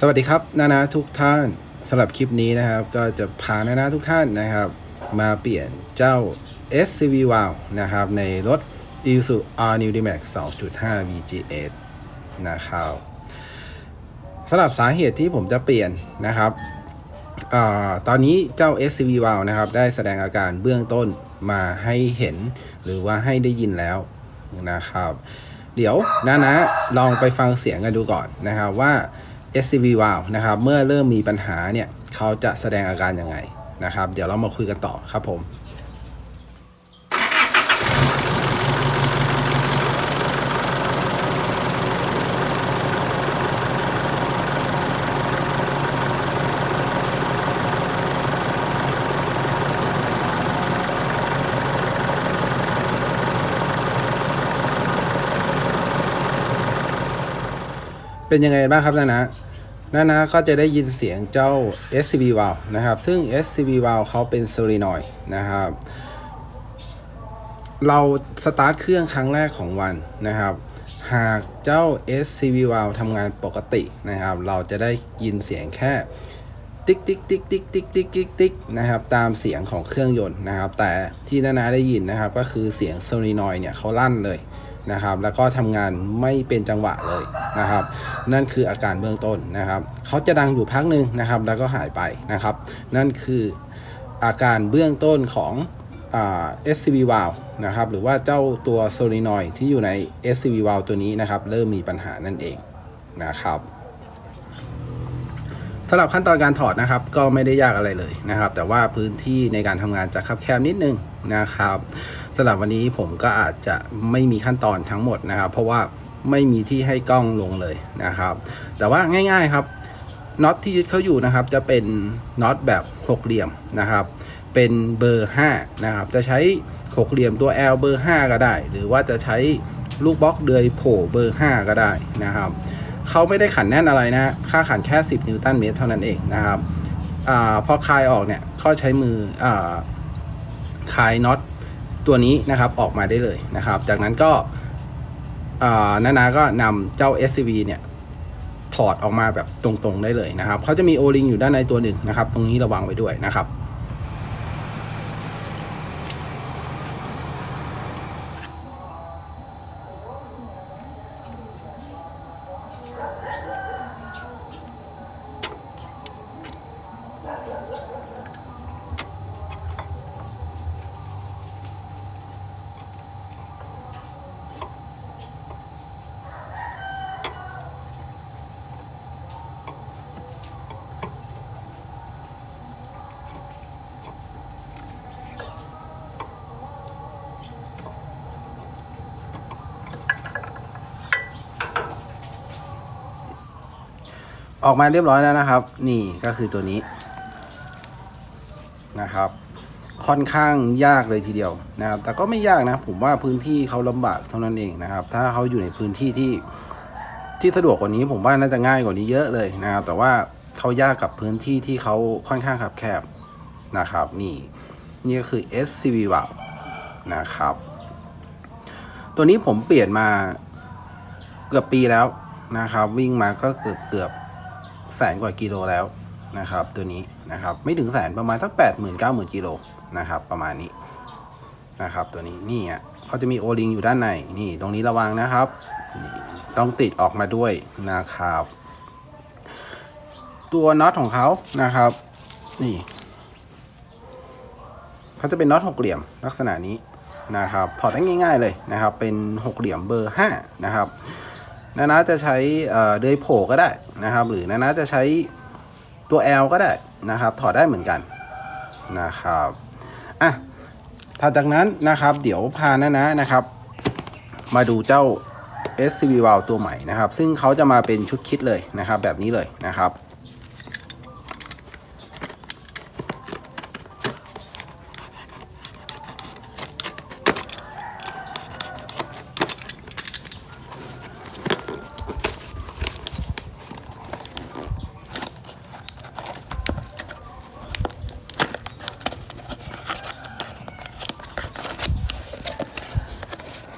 สวัสดีครับนานาทุกท่านสำหรับคลิปนี้นะครับ ก็จะพานานาทุกท่านนะครับ มาเปลี่ยนเจ้า SCV Wow นะครับ ในรถ Isuzu R New D-Max 2.5 VGS นะครับสำหรับสาเหตุที่ผมจะเปลี่ยนนะครับอตอนนี้เจ้า SCV Wow นะครับ ได้แสดงอาการเบื้องต้นมาให้เห็น หรือว่าให้ได้ยินแล้วนะครับ เดี๋ยวนะนะลองไปฟังเสียงกันดูก่อนนะครับว่า SCV Wow นะครับเมื่อเริ่มมีปัญหาเนี่ยเขาจะแสดงอาการยังไงนะครับ เดี๋ยวเรามาคุยกันต่อครับผมเป็นยังไงบ้างครับนานะ นานะก็จะได้ยินเสียงเจ้า SCB valve นะครับ ซึ่ง SCB valve เขาเป็น solenoid นะครับ เราสตาร์ทเครื่องครั้งแรกของวันนะครับ หากเจ้า SCB valve ทำงานปกตินะครับ เราจะได้ยินเสียงแค่ติ๊กติ๊กติ๊กติ๊กติ๊กติ๊กติ๊กติ๊กนะครับตามเสียงของเครื่องยนต์นะครับ แต่ที่นานาได้ยินนะครับ ก็คือเสียงโซลีนอยเนี่ยเขาลั่นเลย นะครับ แล้วก็ทำงานไม่เป็นจังหวะเลยนะครับ นั่นคืออาการเบื้องต้นนะครับ เขาจะดังอยู่พักหนึ่งนะครับ แล้วก็หายไปนะครับ นั่นคืออาการเบื้องต้นของอ่า SCV valve นะครับหรือว่าเจ้าตัวโซลีนอยที่อยู่ใน SCV valve ตัวนี้นะครับ เริ่มมีปัญหานั่นเองนะครับสำหรับขั้นตอนการถอดนะครับ ก็ไม่ได้ยากอะไรเลยนะครับ แต่ว่าพื้นที่ในการทำงานจะคับแคบนิดนึงนะครับ สำหรับวันนี้ผมก็อาจจะไม่มีขั้นตอนทั้งหมดนะครับ เพราะว่าไม่มีที่ให้กล้องลงเลยนะครับ แต่ว่าง่ายๆครับน็อตที่ยึดเขาอยู่นะครับ จะเป็นน็อตแบบหกเหลี่ยมนะครับ เป็นเบอร์5นะครับจะใช้หกเหลี่ยมตัว L เบอร์ 5 ก็ได้ หรือว่าจะใช้ลูกบล็อกเดือยโผล่เบอร์ 5 ก็ได้นะครับเขาไม่ได้ขันแน่นอะไรนะ ค่าขันแค่ 10 นิวตันเมตรเท่านั้นเองนะครับอพอคลายออกเนี่ยก็ใช้มืออคลายน็อต ตัวนี้นะครับออกมาได้เลยนะครับ จากนั้นก็นานาก็นำเจ้า SCV เนี่ยถอดออกมาแบบตรงๆได้เลยนะครับเขาจะมีโอลิงอยู่ด้านในตัวหนึ่งนะครับ ตรงนี้ระวังไว้ด้วยนะครับ ออกมาเรียบร้อยแล้วนะครับ นี่ก็คือตัวนี้นะครับ ค่อนข้างยากเลยทีเดียวนะครับ แต่ก็ไม่ยากนะ ผมว่าพื้นที่เขาลำบากเท่านั้นเองนะครับ ถ้าเขาอยู่ในพื้นที่ที่ที่สะดวกกว่านี้ ผมว่าน่าจะง่ายกว่านี้เยอะเลยนะครับ แต่ว่าเขายากกับพื้นที่ที่เขาค่อนข้างคับแคบนะครับ นี่นี่ก็คือ SCV v a l v นะครับ ตัวนี้ผมเปลี่ยนมาเกือบปีแล้วนะครับ วิ่งมาก็เกือบเกือบ แสนกว่ากิโลแล้วนะครับ ตัวนี้นะครับไม่ถึงแสนประมาณสักแปดหมื่นเก้าหมื่นกิโลนะครับ ประมาณนี้นะครับ ตัวนี้นี่อะเขาจะมีโอลิงอยู่ด้านในนี่ตรงนี้ระวังนะครับต้องติดออกมาด้วยนะครับ ตัวน็อตของเขานะครับ นี่เขาจะเป็นน็อตหกเหลี่ยมลักษณะนี้นะครับถอดได้ง่าย ๆเลยนะครับ เป็นหกเหลี่ยมเบอร์ห้านะครับ นานาจะใช้เดยโผล่ก็ได้นะครับ หรือนานาจะใช้ตัว L ก็ได้นะครับ ถอดได้เหมือนกันนะครับอะถัดจากนั้นนะครับ เดี๋ยวพานานานะครับ มาดูเจ้า SCV Valve ตัวใหม่นะครับ ซึ่งเขาจะมาเป็นชุดคิดเลยนะครับ แบบนี้เลยนะครับ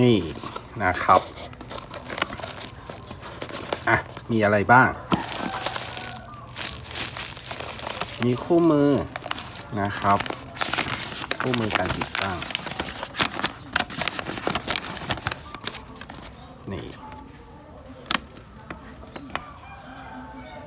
นี่นะครับอะมีอะไรบ้าง มีคู่มือนะครับ คู่มือการติดตั้ง นี่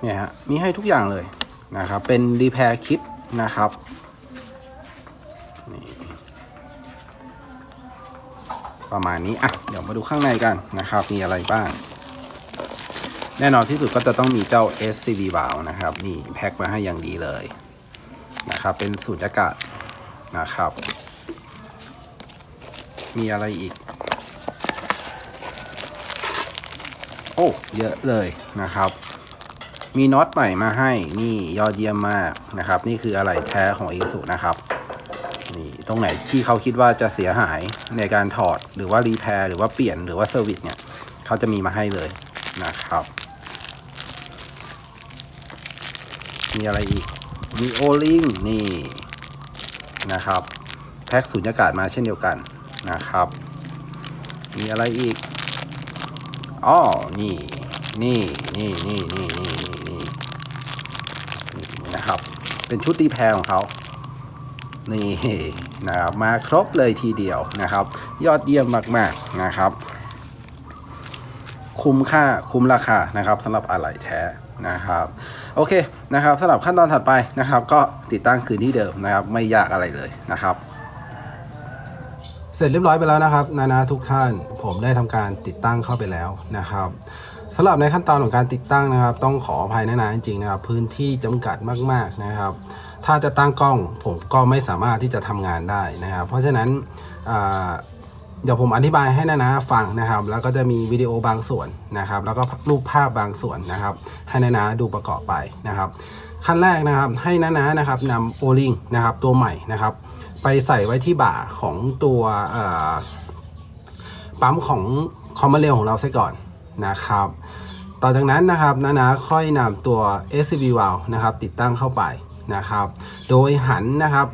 เนี่ยฮะมีให้ทุกอย่างเลยนะครับ เป็นรีแพร์คิดนะครับ ประมาณนี้ อะ เดี๋ยวมาดูข้างในกันนะครับ มีอะไรบ้าง แน่นอนที่สุดก็จะต้องมีเจ้า SCV valve นะครับ นี่แพ็คมาให้อย่างดีเลยนะครับ เป็นสูญญากาศนะครับ มีอะไรอีก โอ้ เยอะเลยนะครับมีน็อตใหม่มาให้ นี่ยอดเยี่ยมมากนะครับ นี่คืออะไรแท้ของ i s u นะครับ นี่ตรงไหนที่เขาคิดว่าจะเสียหายในการถอดหรือว่ารีแพร์หรือว่าเปลี่ยนหรือว่าเซอร์วิสเนี่ยเขาจะมีมาให้เลยนะครับ มีอะไรอีก มีโอลิงนี่นะครับ แพ็คสูญญากาศมาเช่นเดียวกันนะครับ มีอะไรอีกอ๋อนี่ นี่นี่นี่นี่นี่นี่นะครับ เป็นชุดรีแพร์ของเขา นี่นะครับมาครบเลยทีเดียวนะครับ ยอดเยี่ยมมากๆนะครับ คุ้มค่าคุ้มราคานะครับสำหรับอะไหล่แท้นะครับโอเคนะครับสำหรับขั้นตอนถัดไปนะครับ ก็ติดตั้งคืนที่เดิมนะครับ ไม่ยากอะไรเลยนะครับ เสร็จเรียบร้อยไปแล้วนะครับ นานาทุกท่านผมได้ทำการติดตั้งเข้าไปแล้วนะครับสำหรับในขั้นตอนของการติดตั้งนะครับ ต้องขออภัยนานาจริงๆนะครับ พื้นที่จำกัดมากๆนะครับ ถ้าจะตั้งกล้องผมก็ไม่สามารถที่จะทำงานได้นะครับ เพราะฉะนั้นเดี๋ยวผมอธิบายให้นานาฟังนะครับ แล้วก็จะมีวิดีโอบางส่วนนะครับ แล้วก็รูปภาพบางส่วนนะครับ ให้นานาดูประกอบไปนะครับ ขั้นแรกนะครับให้นานานะครับนำโอลิงนะครับตัวใหม่นะครับ ไปใส่ไว้ที่บ่าของตัวปั๊มของคอมมานเรลของเราซะก่อนนะครับต่อจากนั้นนะครับนานาค่อยนำตัว SCV valve นะครับ ติดตั้งเข้าไป นะครับ โดยหันนะครับ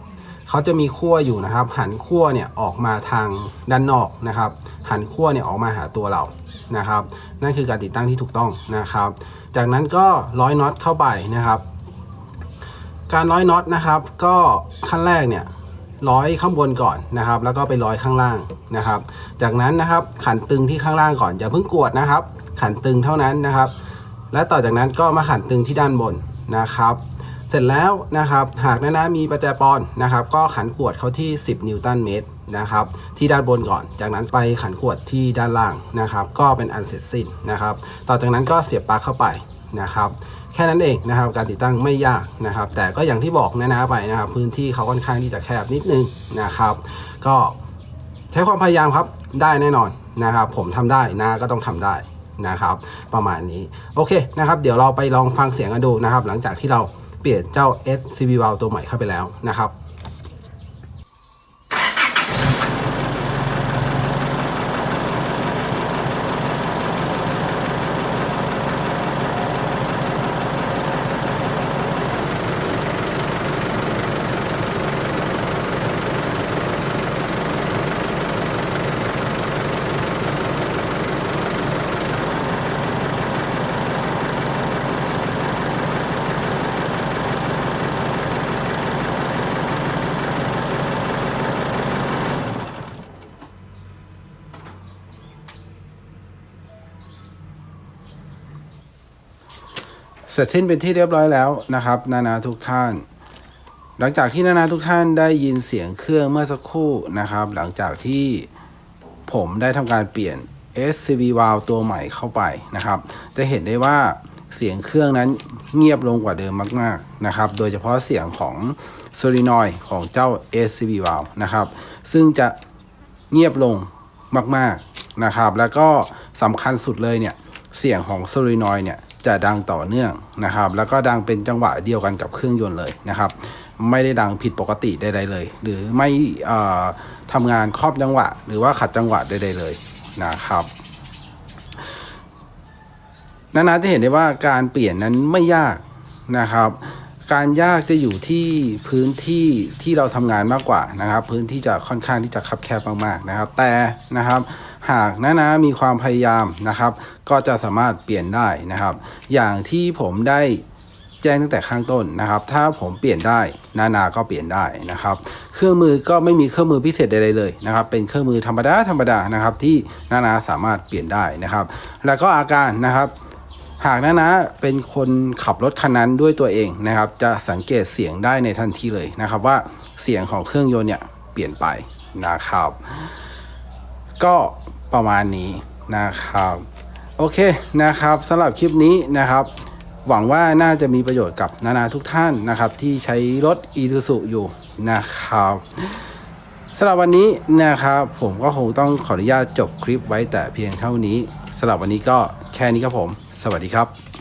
เขาจะมีขั้วอยู่นะครับ หันขั้วเนี่ยออกมาทางด้านนอกนะครับ หันขั้วเนี่ยออกมาหาตัวเรานะครับ นั่นคือการติดตั้งที่ถูกต้องนะครับ จากนั้นก็ร้อยน็อตเข้าไปนะครับ การร้อยน็อตนะครับ ก็ขั้นแรกเนี่ยร้อยข้างบนก่อนนะครับ แล้วก็ไปร้อยข้างล่างนะครับ จากนั้นนะครับขันตึงที่ข้างล่างก่อนอย่าเพิ่งกวดนะครับ ขันตึงเท่านั้นนะครับ และต่อจากนั้นก็มาขันตึงที่ด้านบนนะครับ เสร็จแล้วนะครับหากนานามีประแจปอนนะครับก็ขันกวดเขาที่ 10 นิวตันเมตรนะครับที่ด้านบนก่อน จากนั้นไปขันกวดที่ด้านล่างนะครับก็เป็นอันเสร็จสิ้นนะครับต่อจากนั้นก็เสียบปลั๊กเข้าไปนะครับแค่นั้นเองนะครับการติดตั้งไม่ยากนะครับ แต่ก็อย่างที่บอกนะนะไปนะครับ พื้นที่เขาค่อนข้างที่จะแคบนิดนึงนะครับ ก็ใช้ความพยายามครับได้แน่นอนนะครับ ผมทำได้นะก็ต้องทำได้นะครับ ประมาณนี้โอเคนะครับ เดี๋ยวเราไปลองฟังเสียงกันดูนะครับ หลังจากที่เรา เปลี่ยนเจ้า SCV valve ตัวใหม่เข้าไปแล้วนะครับ เสร็จสิ้นเป็นที่เรียบร้อยแล้วนะครับ นานาทุกท่าน หลังจากที่นานาทุกท่านได้ยินเสียงเครื่องเมื่อสักครู่นะครับ หลังจากที่ผมได้ทำการเปลี่ยน SCV valve ตัวใหม่เข้าไปนะครับ จะเห็นได้ว่าเสียงเครื่องนั้นเงียบลงกว่าเดิมมาก ๆนะครับ โดยเฉพาะเสียงของโซลินอยของเจ้า SCV valve นะครับ ซึ่งจะเงียบลงมาก ๆนะครับ แล้วก็สำคัญสุดเลยเนี่ย เสียงของโซลินอยเนี่ย จะดังต่อเนื่องนะครับ แล้วก็ดังเป็นจังหวะเดียวกันกับเครื่องยนต์เลยนะครับ ไม่ได้ดังผิดปกติใดๆเลย หรือไม่ทำงานครอบจังหวะ หรือว่าขัดจังหวะใดๆเลยนะครับนานาจะเห็นได้ว่าการเปลี่ยนนั้นไม่ยากนะครับ การยากจะอยู่ที่พื้นที่ที่เราทำงานมากกว่านะครับ พื้นที่จะค่อนข้างที่จะคับแคบมากๆนะครับ แต่นะครับ หากนานามีความพยายามนะครับ ก็จะสามารถเปลี่ยนได้นะครับ อย่างที่ผมได้แจ้งตั้งแต่ข้างต้นนะครับ ถ้าผมเปลี่ยนได้นานาก็เปลี่ยนได้นะครับ เครื่องมือก็ไม่มีเครื่องมือพิเศษใดๆเลยนะครับ เป็นเครื่องมือธรรมดาธรรมดานะครับ ที่นานาสามารถเปลี่ยนได้นะครับ แล้วก็อาการนะครับหากนานาเป็นคนขับรถคันนั้นด้วยตัวเองนะครับ จะสังเกตเสียงได้ในทันทีเลยนะครับ ว่าเสียงของเครื่องยนต์เนี่ยเปลี่ยนไปนะครับ ก็ ประมาณนี้นะครับโอเคนะครับสำหรับคลิปนี้นะครับหวังว่าน่าจะมีประโยชน์กับนานาทุกท่านนะครับ ที่ใช้รถ e t u อยู่นะครับสำหรับวันนี้นะครับ ผมก็คงต้องขออนุญาตจบคลิปไว้แต่เพียงเท่านี้สำหรับวันนี้ก็แค่นี้ครับผม สวัสดีครับ